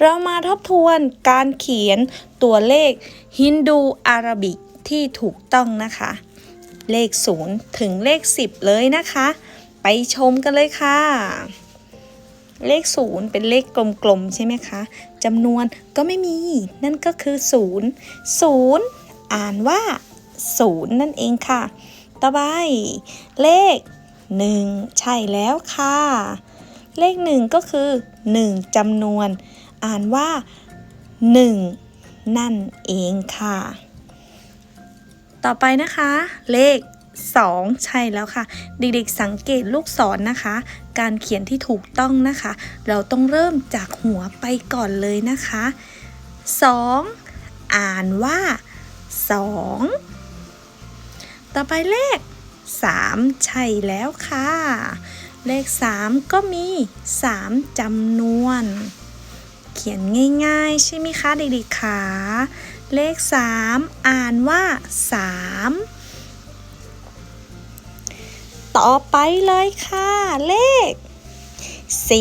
เรามาทบทวนการเขียนตัวเลขฮินดูอาราบิกที่ถูกต้องนะคะ เลข 0 ถึงเลข 10 เลยนะคะ ไปชมกันเลยค่ะ เลข 0 เป็นเลขกลมๆ ใช่ไหมคะจำนวนก็ไม่มี นั่นก็คือ 0 0 อ่านว่า 0 นั่นเองค่ะ ต่อไป เลข 1 ใช่แล้วค่ะ เลข 1 ก็คือ 1จำนวน อ่านว่า 1 นั่นเองค่ะ ต่อไปนะคะ เลข 2 ใช่แล้วค่ะ เด็กๆสังเกตลูกศรนนะคะ การเขียนที่ถูกต้องนะคะ เราต้องเริ่มจากหัวไปก่อนเลยนะคะ 2 อ่านว่า 2 ต่อไปเลข 3 ใช่แล้วค่ะเลข 3 ก็มี 3จำนวน เขียนง่ายๆ ใช่ไหมคะเด็กๆขาเลข 3 อ่านว่า 3 ต่อไปเลยค่ะ เลข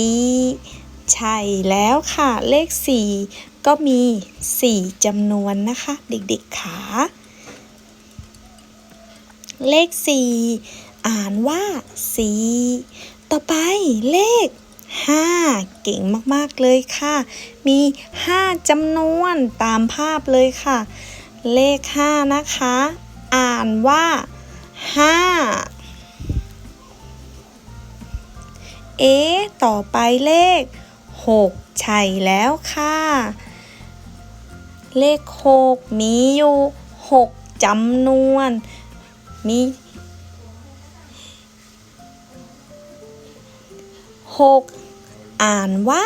4 ใช่แล้วค่ะ เลข 4 ก็มี 4จำนวนนะคะ เด็กๆขาเลข 4 อ่านว่า 4 ต่อไปเลข 5 เก่งมากๆเลยค่ะ มี 5จำนวนตามภาพเลยค่ะ เลข 5 นะคะ อ่านว่า 5 เอ๊ะต่อไปเลข 6 ใช่แล้วค่ะ เลข 6 มีอยู่ 6จำนวน มี6 อ่านว่า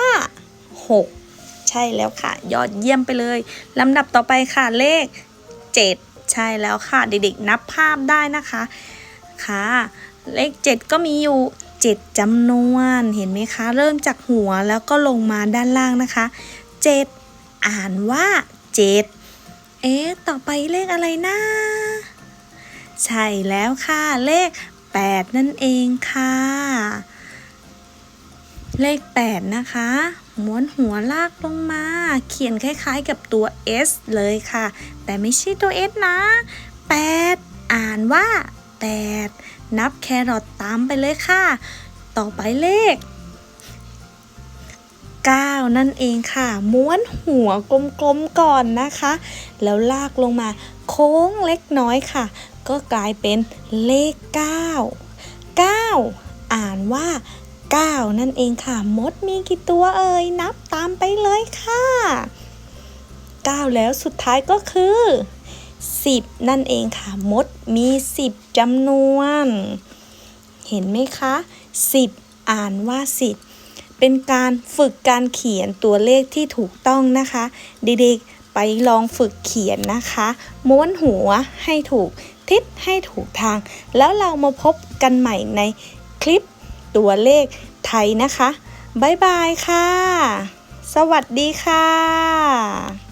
6 ใช่แล้วค่ะ ยอดเยี่ยมไปเลยลำดับต่อไปค่ะเลข 7 ใช่แล้วค่ะ เด็กๆนับภาพได้นะคะค่ะ เลข 7 ก็มีอยู่ 7จำนวนเห็นไหมคะ เริ่มจากหัวแล้วก็ลงมาด้านล่างนะคะ 7 อ่านว่า 7 เอ๊ะต่อไปเลขอะไรนะใช่แล้วค่ะเลข 8 นั่นเองค่ะ เลข 8 นะคะ ม้วนหัวลากลงมา เขียนคล้ายๆกับตัว S เลยค่ะ แต่ไม่ใช่ตัว S นะ 8 อ่านว่า8นับแครอทตามไปเลยค่ะ ต่อไปเลข 9 นั่นเองค่ะ ม้วนหัวกลมๆก่อนนะคะ แล้วลากลงมา โค้งเล็กน้อยค่ะ ก็กลายเป็นเลข 9 9 อ่านว่า 9 นั่นเองค่ะ มดมีกี่ตัวเอ่ย นับตามไปเลยค่ะ 9 แล้วสุดท้ายก็คือ 10 นั่นเองค่ะ มดมี 10จำนวน เห็นไหมคะ 10 อ่านว่า 10 เป็นการฝึกการเขียนตัวเลขที่ถูกต้องนะคะ เด็กๆไปลองฝึกเขียนนะคะ ม้วนหัวให้ถูกทิศให้ถูกทาง แล้วเรามาพบกันใหม่ในคลิป ตัวเลขไทยนะคะ บ๊ายบายค่ะ สวัสดีค่ะ